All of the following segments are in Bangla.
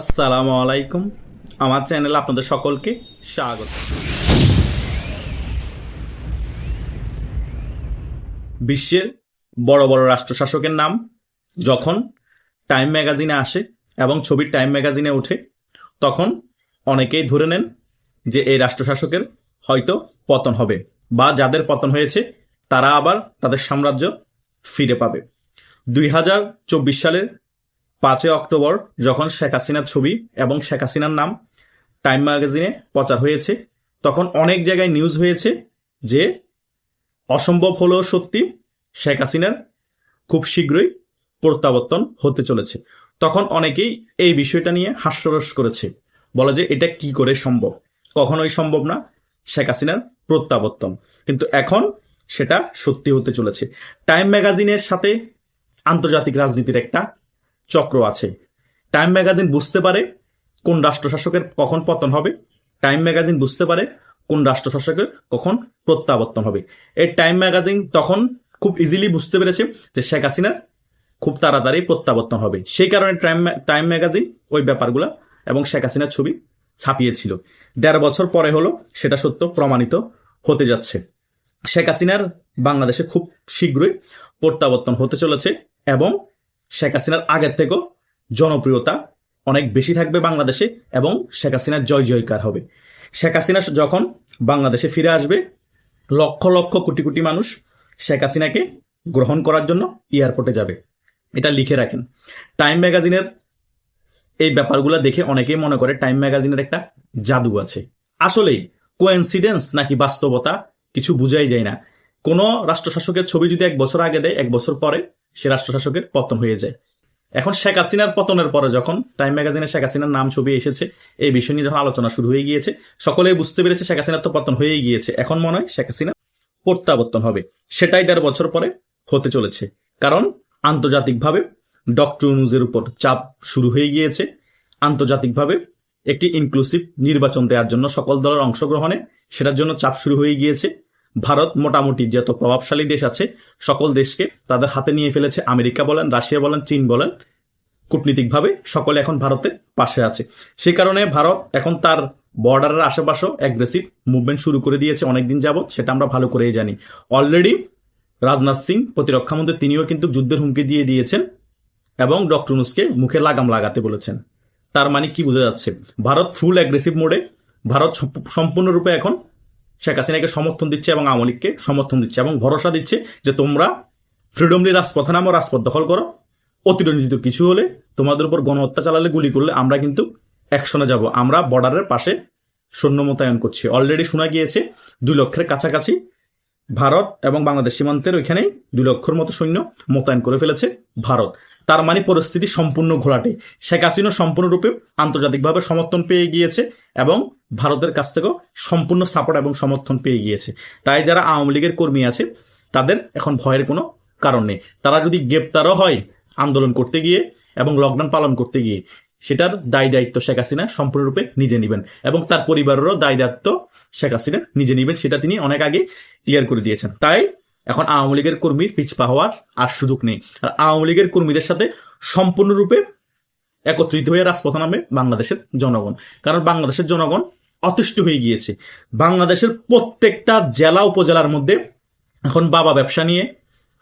আসসালামু আলাইকুম। আমার চ্যানেলে আপনাদের সকলকে স্বাগত। বিশ্বের বড় বড় রাষ্ট্রশাসকের নাম যখন টাইম ম্যাগাজিনে আসে এবং ছবির টাইম ম্যাগাজিনে ওঠে, তখন অনেকেই ধরে নেন যে এই রাষ্ট্রশাসকের হয়তো পতন হবে বা যাদের পতন হয়েছে, তারা আবার তাদের সাম্রাজ্য ফিরে পাবে। দুই হাজার চব্বিশ সালের পাঁচই অক্টোবর যখন শেখ হাসিনার ছবি এবং শেখ হাসিনার নাম টাইম ম্যাগাজিনে প্রচার হয়েছে, তখন অনেক জায়গায় নিউজ হয়েছে যে অসম্ভব হলেও সত্যি শেখ হাসিনার খুব শীঘ্রই প্রত্যাবর্তন হতে চলেছে। তখন অনেকেই এই বিষয়টা নিয়ে হাস্যরস করেছে। বলে যে এটা কি করে সম্ভব? কখনোই সম্ভব না শেখ হাসিনার প্রত্যাবর্তন। কিন্তু এখন সেটা সত্যি হতে চলেছে। টাইম ম্যাগাজিনের সাথে আন্তর্জাতিক রাজনীতির একটা চক্র আছে। টাইম ম্যাগাজিন বুঝতে পারে কোন রাষ্ট্রশাসকের কখন পতন হবে। টাইম ম্যাগাজিন বুঝতে পারে কোন রাষ্ট্রশাসকের কখন প্রত্যাবর্তন হবে। এই টাইম ম্যাগাজিন তখন খুব ইজিলি বুঝতে পেরেছে যে শেখ হাসিনার খুব তাড়াতাড়ি প্রত্যাবর্তন হবে। সেই কারণে টাইম টাইম ম্যাগাজিন ওই ব্যাপারগুলো এবং শেখ হাসিনার ছবি ছাপিয়েছিল। দেড় বছর পরে হলো সেটা সত্য প্রমাণিত হতে যাচ্ছে। শেখ হাসিনার বাংলাদেশে খুব শীঘ্রই প্রত্যাবর্তন হতে চলেছে এবং শেখ হাসিনার আগের থেকেও জনপ্রিয়তা অনেক বেশি থাকবে বাংলাদেশে এবং শেখ হাসিনার জয় জয়কার হবে। শেখ হাসিনা যখন বাংলাদেশে ফিরে আসবে, লক্ষ লক্ষ কোটি কোটি মানুষ শেখ হাসিনাকে গ্রহণ করার জন্য এয়ারপোর্টে যাবে। এটা লিখে রাখেন। টাইম ম্যাগাজিনের এই ব্যাপারগুলো দেখে অনেকেই মনে করে টাইম ম্যাগাজিনের একটা জাদু আছে। আসলেই কোয়েন্সিডেন্স নাকি বাস্তবতা কিছু বুঝাই যায় না। কোনো রাষ্ট্রশাসকের ছবি যদি এক বছর আগে দেয়, এক বছর পরে সে রাষ্ট্রশাসকের পতন হয়ে যায়। এখন শেখ হাসিনার পতনের পরে যখন টাইম ম্যাগাজিনে শেখ হাসিনার নাম ছবি এসেছে, এই বিষয় নিয়ে যখন আলোচনা শুরু হয়ে গিয়েছে, সকলেই বুঝতে পেরেছে শেখ হাসিনার তো পতন হয়েই গিয়েছে। এখন মনে হয় শেখ হাসিনা প্রত্যাবর্তন হবে। সেটাই দেড় বছর পরে হতে চলেছে। কারণ আন্তর্জাতিকভাবে ডক্টর নিউজের উপর চাপ শুরু হয়ে গিয়েছে। আন্তর্জাতিকভাবে একটি ইনক্লুসিভ নির্বাচন দেওয়ার জন্য সকল দলের অংশগ্রহণে সেটার জন্য চাপ শুরু হয়ে গিয়েছে। ভারত মোটামুটি যত প্রভাবশালী দেশ আছে, সকল দেশকে তাদের হাতে নিয়ে ফেলেছে আমেরিকা বলেন, রাশিয়া বলেন, চীন বলেন। কূটনীতিকভাবে সকলে এখন ভারতের পাশে আছে। সে কারণে ভারত এখন তার বর্ডারের আশেপাশেও অ্যাগ্রেসিভ মুভমেন্ট শুরু করে দিয়েছে অনেকদিন যাবৎ, সেটা আমরা ভালো করেই জানি। অলরেডি রাজনাথ সিং প্রতিরক্ষামন্ত্রী তিনিও কিন্তু যুদ্ধের হুমকি দিয়ে দিয়েছেন এবং ডক্টর নুসকে মুখে লাগাম লাগাতে বলেছেন। তার মানে কি বোঝা যাচ্ছে? ভারত ফুল অ্যাগ্রেসিভ মোডে ভারত সম্পূর্ণরূপে এখন শেখ হাসিনাকে সমর্থন দিচ্ছে এবং আওয়ামী লীগকে সমর্থন দিচ্ছে এবং ভরসা দিচ্ছে যে তোমরা ফ্রিডমলি রাজপথে নামো, রাজপথ দখল করো। অতিরঞ্জিত কিছু হলে তোমাদের উপর গণহত্যা চালালে, গুলি করলে আমরা কিন্তু অ্যাকশনে যাব। আমরা বর্ডারের পাশে সৈন্য মোতায়েন করছি। অলরেডি শোনা গিয়েছে দুই লক্ষের কাছাকাছি ভারত এবং বাংলাদেশ সীমান্তের ওইখানেই দুই লক্ষর মতো সৈন্য মোতায়েন করে ফেলেছে ভারত। তার মানে পরিস্থিতি সম্পূর্ণ ঘোলাটে। শেখ হাসিনা সম্পূর্ণরূপে আন্তর্জাতিকভাবে সমর্থন পেয়ে গিয়েছে এবং ভারতের কাছ থেকেও সম্পূর্ণ সাপোর্ট এবং সমর্থন পেয়ে গিয়েছে। তাই যারা আওয়ামী লীগের কর্মী আছে, তাদের এখন ভয়ের কোনো কারণ নেই। তারা যদি গ্রেপ্তারও হয় আন্দোলন করতে গিয়ে এবং লকডাউন পালন করতে গিয়ে, সেটার দায় দায়িত্ব শেখ হাসিনা সম্পূর্ণরূপে নিজে নেবেন এবং তার পরিবারেরও দায় দায়িত্ব শেখ হাসিনা নিজে নেবেন, সেটা তিনি অনেক আগে ক্লিয়ার করে দিয়েছেন। তাই এখন আওয়ামী লীগের কর্মীর পিছপা হওয়ার আর সুযোগ নেই। আর আওয়ামী লীগের কর্মীদের সাথে সম্পূর্ণরূপে একত্রিত হয়ে রাজপথে নামে বাংলাদেশের জনগণ। কারণ বাংলাদেশের জনগণ অতিষ্ঠ হয়ে গিয়েছে। বাংলাদেশের প্রত্যেকটা জেলা উপজেলার মধ্যে এখন বাবা ব্যবসা নিয়ে,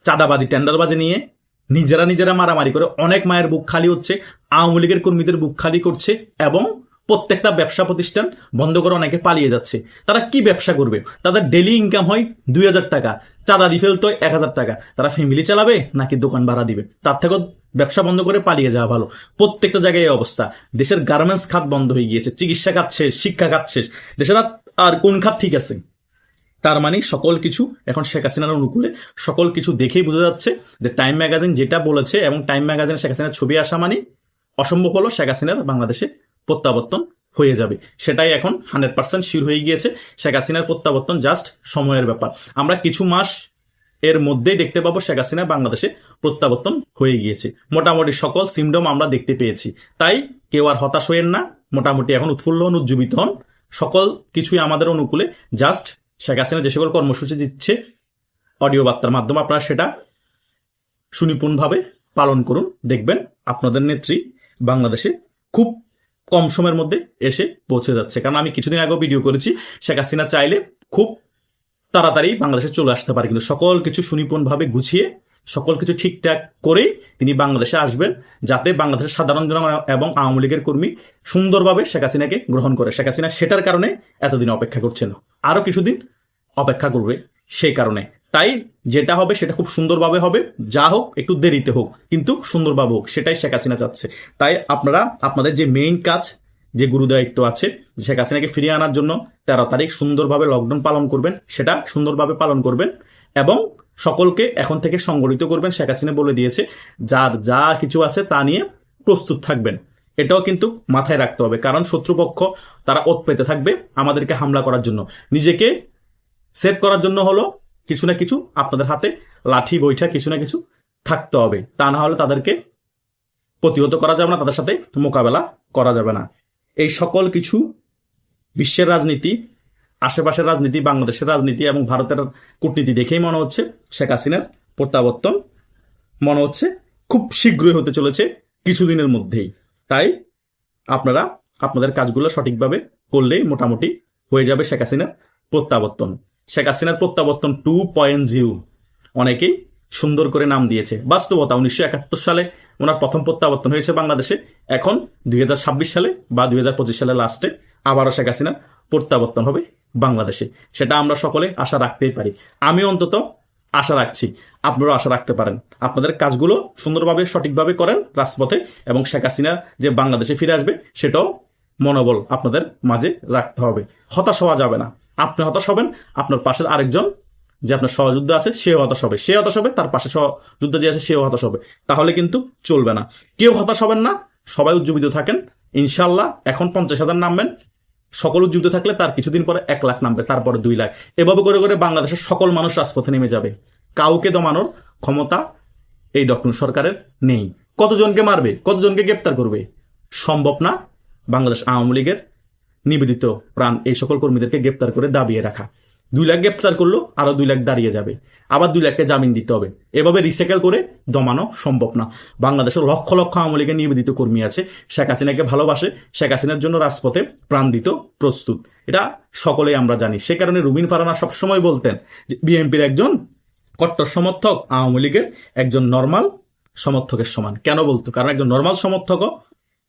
চাঁদাবাজি, টেন্ডারবাজি নিয়ে নিজেরা নিজেরা মারামারি করে অনেক মায়ের বুক খালি হচ্ছে, আওয়ামী লীগের কর্মীদের বুক খালি করছে এবং প্রত্যেকটা ব্যবসা প্রতিষ্ঠান বন্ধ করে অনেকে পালিয়ে যাচ্ছে। তারা কি ব্যবসা করবে? তাদের ডেলি ইনকাম হয় দুই হাজার টাকা, চাঁদা দিয়ে ফেলতো এক হাজার টাকা। তারা ফ্যামিলি চালাবে নাকি দোকান ভাড়া দিবে? তার থেকেও ব্যবসা বন্ধ করে পালিয়ে যাওয়া ভালো। প্রত্যেকটা জায়গায় এই অবস্থা। দেশের গার্মেন্টস খাত বন্ধ হয়ে গিয়েছে, চিকিৎসা খাত শেষ, শিক্ষা খাত শেষ। দেশের আর কোন খাত ঠিক আছে? তার মানে সকল কিছু এখন শেখ হাসিনার অনুকূলে। সকল কিছু দেখেই বোঝা যাচ্ছে যে টাইম ম্যাগাজিন যেটা বলেছে এবং টাইম ম্যাগাজিনে শেখ হাসিনার ছবি আসা মানে অসম্ভব হলো শেখ হাসিনার বাংলাদেশে প্রত্যাবর্তন হয়ে যাবে। সেটাই এখন হান্ড্রেড পার্সেন্ট শির হয়ে গিয়েছে। শেখ হাসিনার প্রত্যাবর্তন জাস্ট সময়ের ব্যাপার। আমরা কিছু মাস এর মধ্যেই দেখতে পাবো শেখ হাসিনা বাংলাদেশে প্রত্যাবর্তন হয়ে গিয়েছে। মোটামুটি সকল সিমডম আমরা দেখতে পেয়েছি। তাই কেউ আর হতাশ হইয়েন না। মোটামুটি এখন উৎফুল্ল হন, উজ্জীবিত হন। সকল কিছুই আমাদের অনুকূলে। জাস্ট শেখ হাসিনা যে সকল কর্মসূচি দিচ্ছে অডিও বার্তার মাধ্যমে আপনারা সেটা সুনিপুণভাবে পালন করুন। দেখবেন আপনাদের নেত্রী বাংলাদেশে খুব কম সময়ের মধ্যে এসে পৌঁছে যাচ্ছে। কারণ আমি কিছুদিন আগেও ভিডিও করেছি, শেখ হাসিনা চাইলে খুব তাড়াতাড়ি বাংলাদেশে চলে আসতে পারে। কিন্তু সকল কিছু সুনিপুণভাবে গুছিয়ে, সকল কিছু ঠিকঠাক করেই তিনি বাংলাদেশে আসবেন, যাতে বাংলাদেশের সাধারণ জন এবং আওয়ামী লীগের কর্মী সুন্দরভাবে শেখ হাসিনাকে গ্রহণ করে। শেখ হাসিনা সেটার কারণে এতদিন অপেক্ষা করছেন। আরও কিছুদিন অপেক্ষা করবে সেই কারণে। তাই যেটা হবে সেটা খুব সুন্দরভাবে হবে। যা হোক, একটু দেরিতে হোক, কিন্তু সুন্দরভাবে হোক, সেটাই শেখ হাসিনা চাচ্ছে। তাই আপনারা, আপনাদের যে মেইন কাজ, যে গুরুদায়িত্ব আছে, শেখ হাসিনাকে ফিরিয়ে আনার জন্য তেরো তারিখ সুন্দরভাবে লকডাউন পালন করবেন, সেটা সুন্দরভাবে পালন করবেন এবং সকলকে এখন থেকে সংগঠিত করবেন, শেখ হাসিনা বলে দিয়েছে, যার যা কিছু আছে তা নিয়ে প্রস্তুত থাকবেন। এটাও কিন্তু মাথায় রাখতে হবে, কারণ শত্রুপক্ষ তারা ওত পেতে থাকবে আমাদেরকে হামলা করার জন্য। নিজেকে সেভ করার জন্য হলো কিছু না কিছু আপনাদের হাতে, লাঠি, বৈঠা কিছু না কিছু থাকতে হবে। তা না হলে তাদেরকে প্রতিহত করা যাবে না, তাদের সাথে মোকাবেলা করা যাবে না। এই সকল কিছু বিশ্বের রাজনীতি, আশেপাশের রাজনীতি, বাংলাদেশের রাজনীতি এবং ভারতের কূটনীতি দেখেই মনে হচ্ছে শেখ হাসিনার প্রত্যাবর্তন মনে হচ্ছে খুব শীঘ্রই হতে চলেছে কিছুদিনের মধ্যেই। তাই আপনারা আপনাদের কাজগুলো সঠিকভাবে করলেই মোটামুটি হয়ে যাবে শেখ হাসিনার প্রত্যাবর্তন। শেখ হাসিনার প্রত্যাবর্তন টু পয়েন্ট জিরো অনেকেই সুন্দর করে নাম দিয়েছে। বাস্তবতা উনিশশো একাত্তর সালে ওনার প্রথম প্রত্যাবর্তন হয়েছে বাংলাদেশে। এখন দুই হাজার ছাব্বিশ সালে বা দুই হাজার পঁচিশ সালে লাস্টে আবারও শেখ হাসিনা প্রত্যাবর্তন হবে বাংলাদেশে। সেটা আমরা সকলে আশা রাখতেই পারি। আমি অন্তত আশা রাখছি, আপনারাও আশা রাখতে পারেন। আপনাদের কাজগুলো সুন্দরভাবে, সঠিকভাবে করেন রাজপথে এবং শেখ হাসিনা যে বাংলাদেশে ফিরে আসবে সেটাও মনোবল আপনাদের মাঝে রাখতে হবে। হতাশ হওয়া যাবে না। আপনি হতাশ হবেন, আপনার পাশের আরেকজন যে আপনার সহযুদ্ধ আছে, সেও হতাশ হবে। সে হতাশ হবে, তার পাশে সহযুদ্ধ যে আছে, সেও হতাশ হবে। তাহলে কিন্তু চলবে না। কেউ হতাশ হবেন না, সবাই উজ্জীবিত থাকেন। ইনশাল্লাহ এখন পঞ্চাশ হাজার নামবেন। সকল উজ্জীবিত থাকলে তার কিছুদিন পরে এক লাখ নামবে, তারপরে দুই লাখ। এভাবে করে করে বাংলাদেশের সকল মানুষ রাজপথে নেমে যাবে। কাউকে দমানোর ক্ষমতা এই ডক্টর সরকারের নেই। কতজনকে মারবে, কতজনকে গ্রেপ্তার করবে? সম্ভব না। বাংলাদেশ আওয়ামী লীগের নিবেদিত প্রাণ এই সকল কর্মীদেরকে গ্রেপ্তার করে দাবিয়ে রাখা। দুই লাখ গ্রেপ্তার করল, আরও দুই লাখ দাঁড়িয়ে যাবে। আবার দুই লাখকে জামিন দিতে হবে। এভাবে রিসাইকেল করে দমানো সম্ভব না। বাংলাদেশের লক্ষ লক্ষ আওয়ামী লীগের নিবেদিত কর্মী আছে। শেখ হাসিনাকে ভালোবাসে। শেখ হাসিনার জন্য রাজপথে প্রাণ দিত প্রস্তুত। এটা সকলেই আমরা জানি। সে কারণে রুবিন ফারানা সবসময় বলতেন যে, বিএনপির একজন কট্টর সমর্থক, আওয়ামী লীগের একজন নর্মাল সমর্থকের সমান। কেন বলতো? কারণ একজন নর্মাল সমর্থকও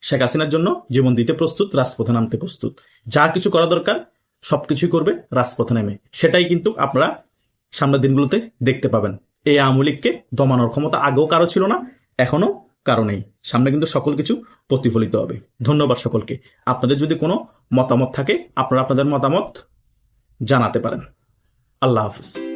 শেখ হাসিনার জন্য জীবন দিতে প্রস্তুত, রাজপথে নামতে প্রস্তুত। যা কিছু করা দরকার, সবকিছুই করবে, রাজপথে নেমে। সেটাই কিন্তু আপনারা সামনের দিনগুলোতে দেখতে পাবেন। এই আওয়ামী লীগকে দমানোর ক্ষমতা আগেও কারও ছিল না এখনও কারও নেই। সামনে কিন্তু সকল কিছু প্রতিফলিত হবে। ধন্যবাদ সকলকে। আপনাদের যদি কোনো মতামত থাকে, আপনারা আপনাদের মতামত জানাতে পারেন। আল্লাহ হাফিজ।